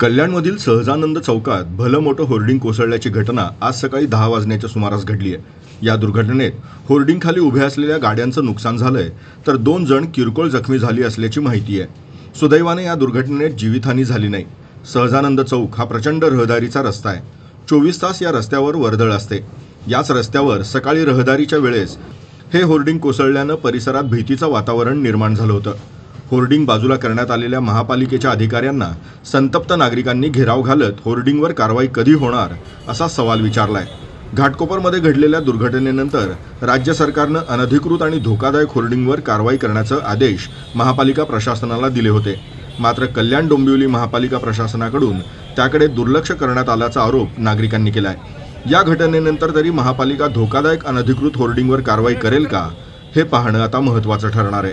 कल्याणमधील सहजानंद चौकात भलं मोठं होर्डिंग कोसळल्याची घटना आज सकाळी दहा वाजण्याच्या सुमारास घडली आहे. या दुर्घटनेत होर्डिंगखाली उभ्या असलेल्या गाड्यांचं नुकसान झालंय तर दोन जण किरकोळ जखमी झाली असल्याची माहिती आहे. सुदैवाने या दुर्घटनेत जीवितहानी झाली नाही. सहजानंद चौक हा प्रचंड रहदारीचा रस्ता आहे. चोवीस तास या रस्त्यावर वर्दळ असते. याच रस्त्यावर सकाळी रहदारीच्या वेळेस हे होर्डिंग कोसळल्यानं परिसरात भीतीचं वातावरण निर्माण झालं होतं. होर्डिंग बाजूला करण्यात आलेल्या महापालिकेच्या अधिकाऱ्यांना संतप्त नागरिकांनी घेराव घालत होर्डिंगवर कारवाई कधी होणार असा सवाल विचारलाय. घाटकोपरमध्ये घडलेल्या दुर्घटनेनंतर राज्य सरकारनं अनधिकृत आणि धोकादायक होर्डिंगवर कारवाई करण्याचे आदेश महापालिका प्रशासनाला दिले होते. मात्र कल्याण डोंबिवली महापालिका प्रशासनाकडून त्याकडे दुर्लक्ष करण्यात आल्याचा आरोप नागरिकांनी केलाय. या घटनेनंतर तरी महापालिका धोकादायक अनधिकृत होर्डिंगवर कारवाई करेल का हे पाहणं आता महत्त्वाचं ठरणार आहे.